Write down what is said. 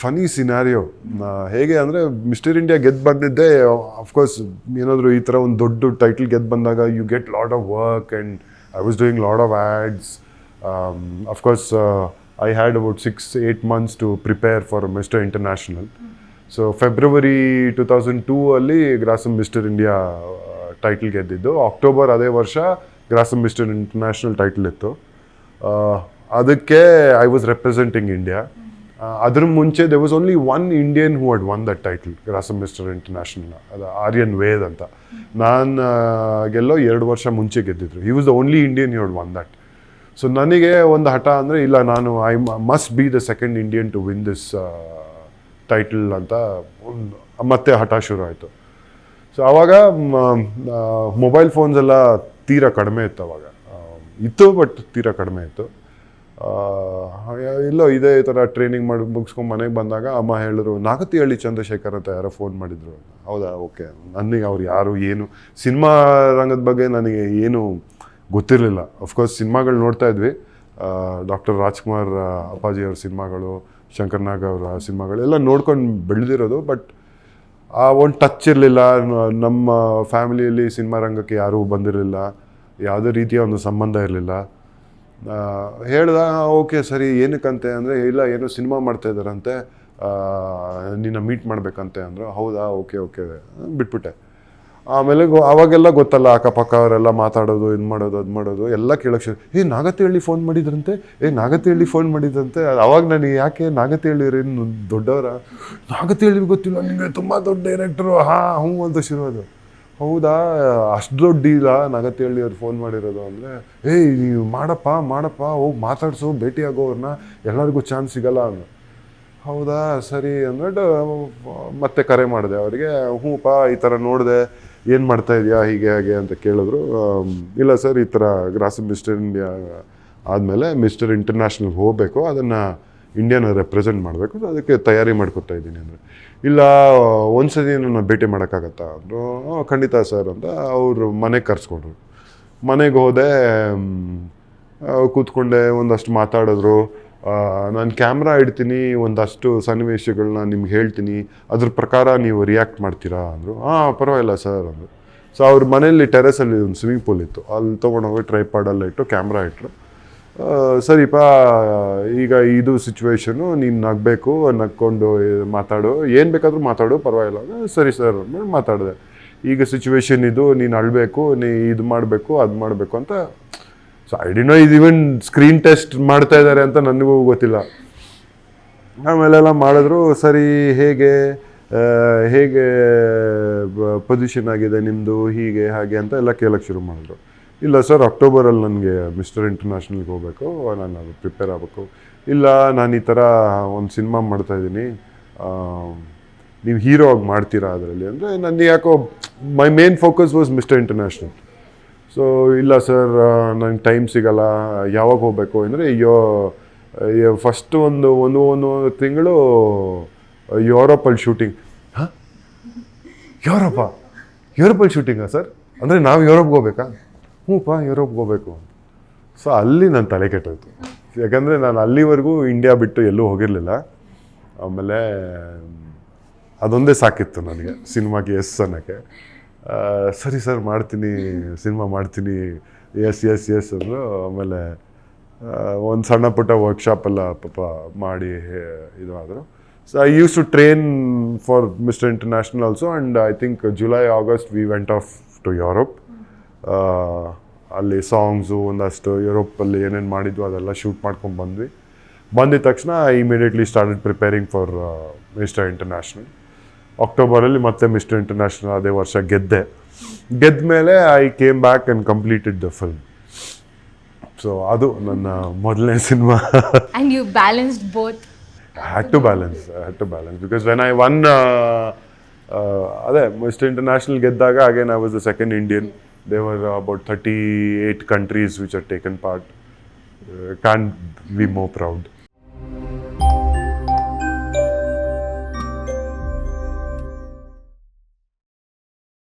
Ghani scenario ಹೇಗೆ ಅಂದರೆ mister India ಗೆದ್ದು ಬಂದಿದ್ದೆ ಅಫ್ಕೋರ್ಸ್ ಏನಾದರೂ ಈ ಥರ ಒಂದು ದೊಡ್ಡ ಟೈಟಲ್ ಗೆದ್ದು ಬಂದಾಗ you get lot of work and I was doing lot of ads of course I had about six eight months to prepare for mister international so February two thousand two ಅಲ್ಲಿ ಗ್ರಾಸಮ್ mister India title ಗೆದ್ದಿದ್ದು. October ಅದೇ ವರ್ಷ ಗ್ರಾಸಮ್ mister ಇಂಟರ್ನ್ಯಾಷನಲ್ ಟೈಟಲ್ ಇತ್ತು. ಅದಕ್ಕೆ I was representing India ಅದ್ರ ಮುಂಚೆ there was only one Indian who had won that title Grasim Mister International ಅದು ಆರ್ಯನ್ ವೇದ್ ಅಂತ. ನಾನು ಗೆಲ್ಲೋ ಎರಡು ವರ್ಷ ಮುಂಚೆ ಗೆದ್ದಿದ್ರು. He was the only Indian who had won that so ನನಗೆ ಒಂದು ಹಠ ಅಂದರೆ, ಇಲ್ಲ, ನಾನು I must be the second Indian to win this title ಅಂತ ಮತ್ತೆ ಹಠ ಶುರು ಆಯಿತು. ಸೊ ಆವಾಗ ಮೊಬೈಲ್ ಫೋನ್ಸ್ ಎಲ್ಲ ತೀರಾ ಕಡಿಮೆ ಇತ್ತು ಅವಾಗ. ಇತ್ತು ಬಟ್ ತೀರಾ ಕಡಿಮೆ ಇತ್ತು. ಇಲ್ಲೋ ಇದೇ ಥರ ಟ್ರೈನಿಂಗ್ ಮಾಡಿ ಮುಗಿಸ್ಕೊಂಡು ಮನೆಗೆ ಬಂದಾಗ ಅಮ್ಮ ಹೇಳಿದ್ರು ನಾಗತಿಹಳ್ಳಿ ಚಂದ್ರಶೇಖರ್ ಅಂತ ಯಾರೋ ಫೋನ್ ಮಾಡಿದ್ರು. ಹೌದಾ? ಓಕೆ. ನನಗೆ ಅವ್ರು ಯಾರು, ಏನು? ಸಿನಿಮಾ ರಂಗದ ಬಗ್ಗೆ ನನಗೆ ಏನು ಗೊತ್ತಿರಲಿಲ್ಲ. ಅಫ್ಕೋರ್ಸ್ ಸಿನಿಮಾಗಳು ನೋಡ್ತಾ ಇದ್ವಿ. ಡಾಕ್ಟರ್ ರಾಜ್ಕುಮಾರ್ ಅಪ್ಪಾಜಿಯವ್ರ ಸಿನಿಮಾಗಳು, ಶಂಕರ್ ನಾಗ್ ಅವರ ಸಿನಿಮಾಗಳು ಎಲ್ಲ ನೋಡ್ಕೊಂಡು ಬೆಳೆದಿರೋದು, ಬಟ್ ಆ ಒಂದು ಟಚ್ ಇರಲಿಲ್ಲ. ನಮ್ಮ ಫ್ಯಾಮಿಲಿಯಲ್ಲಿ ಸಿನಿಮಾ ರಂಗಕ್ಕೆ ಯಾರೂ ಬಂದಿರಲಿಲ್ಲ. ಯಾವುದೇ ರೀತಿಯ ಒಂದು ಸಂಬಂಧ ಇರಲಿಲ್ಲ. ಹೇಳ್ದ ಓಕೆ, ಸರಿ, ಏನಕ್ಕಂತೆ? ಅಂದರೆ, ಇಲ್ಲ, ಏನೋ ಸಿನಿಮಾ ಮಾಡ್ತಾ ಇದ್ದಾರಂತೆ. ನಿನ್ನ ಮೀಟ್ ಮಾಡಬೇಕಂತೆ. ಅಂದರು, ಹೌದಾ, ಓಕೆ ಓಕೆ, ಬಿಟ್ಬಿಟ್ಟೆ. ಆಮೇಲೆ ಅವಾಗೆಲ್ಲ ಗೊತ್ತಲ್ಲ, ಅಕ್ಕಪಕ್ಕ ಅವರೆಲ್ಲ ಮಾತಾಡೋದು, ಇದು ಮಾಡೋದು, ಅದು ಮಾಡೋದು, ಎಲ್ಲ ಕೇಳೋಕ್ಕೆ ಶುರು, ಏ ನಾಗತಿಹಳ್ಳಿ ಫೋನ್ ಮಾಡಿದ್ರಂತೆ? ಏ ನಾಗತಿಹಳ್ಳಿ ಫೋನ್ ಮಾಡಿದ್ರಂತೆ? ಅವಾಗ ನನಗೆ ಯಾಕೆ ನಾಗತಿಹಳ್ಳಿ ಏನು ದೊಡ್ಡವರ? ನಾಗತಿಹಳ್ಳಿ ಗೊತ್ತಿಲ್ಲ ನಿಮಗೆ ತುಂಬ ದೊಡ್ಡ ಡೈರೆಕ್ಟ್ರು, ಹಾಂ, ಹ್ಞೂ ಅಂತ ಶುರು ಅದು ಹೌದಾ? ಅಷ್ಟು ದೊಡ್ಡ ಡೀಲ ನಾಗತಿಹಳ್ಳಿ ಅವ್ರು ಫೋನ್ ಮಾಡಿರೋದು ಅಂದರೆ, ಏಯ್, ನೀವು ಮಾಡಪ್ಪ ಮಾಡಪ್ಪ, ಹೋಗಿ ಮಾತಾಡ್ಸು, ಭೇಟಿ ಆಗೋವ್ರನ್ನ ಎಲ್ಲರಿಗೂ ಚಾನ್ಸ್ ಸಿಗಲ್ಲ ಅಂದ ಹೌದಾ? ಸರಿ, ಅಂದ್ಬಿಟ್ಟು, ಮತ್ತೆ ಕರೆ ಮಾಡಿದೆ. ಅವರಿಗೆ, ಹೂಪ, ಈ ಥರ ನೋಡಿದೆ, ಏನು ಮಾಡ್ತಾ ಇದೆಯಾ? ಹೀಗೆ, ಹಾಗೆ ಅಂತ ಕೇಳಿದ್ರು. ಇಲ್ಲ ಸರ್, ಈ ಥರ ಗ್ರಾಸ್ ಮಿಸ್ಟರ್ ಇಂಡಿಯಾ ಆದಮೇಲೆ ಮಿಸ್ಟರ್ ಇಂಟರ್ನ್ಯಾಷನಲ್ ಹೋಗಬೇಕು. ಅದನ್ನು ಇಂಡಿಯಾನ ರೆಪ್ರೆಸೆಂಟ್ ಮಾಡಬೇಕು ಅದಕ್ಕೆ ತಯಾರಿ ಮಾಡ್ಕೊತಾ ಇದ್ದೀನಿ ಅಂದರೆ. ಇಲ್ಲ ಒಂದ್ಸತಿ ನನ್ನ ಭೇಟಿ ಮಾಡೋಕ್ಕಾಗತ್ತಾ ಅಂದರು ಖಂಡಿತ ಸರ್ ಅಂತ ಅವರು ಮನೆಗೆ ಕರೆಸ್ಕೊಂಡ್ರು. ಮನೆಗೆ ಹೋದೆ ಕೂತ್ಕೊಂಡೆ, ಒಂದಷ್ಟು ಮಾತಾಡಿದ್ರು. ನಾನು ಕ್ಯಾಮ್ರಾ ಇಡ್ತೀನಿ, ಒಂದಷ್ಟು ಸನ್ನಿವೇಶಗಳನ್ನ ನಿಮ್ಗೆ ಹೇಳ್ತೀನಿ, ಅದ್ರ ಪ್ರಕಾರ ನೀವು ರಿಯಾಕ್ಟ್ ಮಾಡ್ತೀರಾ ಅಂದರು. ಹಾಂ, ಪರವಾಗಿಲ್ಲ ಸರ್ ಅಂದರು. ಸೊ ಅವ್ರ ಮನೆಯಲ್ಲಿ ಟೆರೆಸಲ್ಲಿ ಒಂದು ಸ್ವಿಮ್ಮಿಂಗ್ ಪೂಲ್ ಇತ್ತು. ಅಲ್ಲಿ ತೊಗೊಂಡೋಗಿ ಟ್ರೈಪಾಡಲ್ಲಿ ಇಟ್ಟು ಕ್ಯಾಮ್ರಾ ಇಟ್ಟರು ಆ, ಸರಿಪ್ಪ ಈಗ ಇದು ಸಿಚುವೇಶನು ನೀನು ನಗಬೇಕು ನಕ್ಕೊಂಡು ಮಾತಾಡು. ಏನು ಬೇಕಾದರೂ ಮಾತಾಡು ಪರವಾಗಿಲ್ಲ. ಸರಿ ಸರ್ ಅಂದ್ಮೇಲೆ ಮಾತಾಡಿದೆ. ಈಗ ಸಿಚುವೇಶನ್ ಇದು ನೀನು ಅಳಬೇಕು ನೀ ಇದು ಮಾಡಬೇಕು ಅದು ಮಾಡಬೇಕು ಅಂತ ಸೊ ಐ ಡಿ ನೋ ಇದು ಈವನ್ ಸ್ಕ್ರೀನ್ ಟೆಸ್ಟ್ ಮಾಡ್ತಾ ಇದ್ದಾರೆ ಅಂತ ನನಗೂ ಗೊತ್ತಿಲ್ಲ. ಆಮೇಲೆಲ್ಲ ಮಾಡಿದ್ರು ಸರಿ ಹೇಗೆ ಹೇಗೆ ಪೊಸಿಷನ್ ಆಗಿದೆ ನಿಮ್ಮದು ಹೀಗೆ ಹಾಗೆ ಅಂತ ಎಲ್ಲ ಕೇಳಕ್ಕೆ ಶುರು ಮಾಡಿದ್ರು. ಇಲ್ಲ ಸರ್ ಅಕ್ಟೋಬರಲ್ಲಿ ನನಗೆ ಮಿಸ್ಟರ್ ಇಂಟರ್ನ್ಯಾಷನಲ್ಗೆ ಹೋಗಬೇಕು, ನಾನು ಅದು ಪ್ರಿಪೇರ್ ಆಗಬೇಕು. ಇಲ್ಲ, ನಾನು ಈ ಥರ ಒಂದು ಸಿನಿಮಾ ಮಾಡ್ತಾ ಇದ್ದೀನಿ. ನೀವು ಹೀರೋ ಆಗಿ ಮಾಡ್ತೀರಾ ಅದರಲ್ಲಿ ಅಂದರೆ ನನಗೆ ಯಾಕೋ my main focus was mister international so ಇಲ್ಲ ಸರ್ ನನಗೆ ಟೈಮ್ ಸಿಗಲ್ಲ, ಯಾವಾಗ ಹೋಗಬೇಕು ಅಂದರೆ ಅಯ್ಯೋ ಫಸ್ಟ್ ಒಂದು ಒಂದು ಒಂದು ತಿಂಗಳು ಯುರೋಪಲ್ಲಿ ಶೂಟಿಂಗ್ ಹಾಂ? ಯುರೋಪ ಯುರೋಪಲ್ಲಿ ಶೂಟಿಂಗಾ ಸರ್ ಅಂದರೆ ನಾವು ಯುರೋಪ್ಗೆ ಹೋಗ್ಬೇಕಾ? ಹ್ಞೂಪ್ಪ ಯುರೋಪ್ಗೆ ಹೋಗ್ಬೇಕು. ಸೊ ಅಲ್ಲಿ ನನ್ನ ತಲೆ ಕೆಟ್ಟೋಯ್ತು. ಯಾಕಂದರೆ ನಾನು ಅಲ್ಲಿವರೆಗೂ ಇಂಡಿಯಾ ಬಿಟ್ಟು ಎಲ್ಲೂ ಹೋಗಿರಲಿಲ್ಲ. ಆಮೇಲೆ, ಅದೊಂದೇ ಸಾಕಿತ್ತು ನನಗೆ, ಸಿನಿಮಾಗೆ ಎಸ್ ಅನ್ನೋಕ್ಕೆ. ಸರಿ ಸರ್, ಮಾಡ್ತೀನಿ, ಸಿನಿಮಾ ಮಾಡ್ತೀನಿ, ಎಸ್ ಎಸ್ ಎಸ್ ಅಂದರು. ಆಮೇಲೆ ಒಂದು ಸಣ್ಣ ಪುಟ್ಟ ವರ್ಕ್ಶಾಪ್ ಎಲ್ಲ ಪಾಪ ಮಾಡಿ ಇದು ಆದರು. So I used to train for mister international also and I think July August we went off to Europe ಅಲ್ಲಿ ಸಾಂಗ್ಸು ಒಂದಷ್ಟು ಯುರೋಪಲ್ಲಿ ಏನೇನು ಮಾಡಿದ್ವು ಅದೆಲ್ಲ ಶೂಟ್ ಮಾಡ್ಕೊಂಡು ಬಂದ್ವಿ. ಬಂದಿದ ತಕ್ಷಣ immediately started preparing for mister international ಅಕ್ಟೋಬರಲ್ಲಿ ಮತ್ತೆ ಮಿಸ್ಟರ್ ಇಂಟರ್ನ್ಯಾಷನಲ್ ಅದೇ ವರ್ಷ ಗೆದ್ದೆ. ಗೆದ್ದ ಮೇಲೆ I came back and completed the film so ಅದು ನನ್ನ ಮೊದಲನೇ cinema and you balanced both. Had to balance had to balance because when I won ಅದೇ ಮಿಸ್ಟರ್ ಇಂಟರ್ನ್ಯಾಷನಲ್ ಗೆದ್ದಾಗ again I was the second Indian There were about 38 countries which had taken part. Uh, can't be more proud.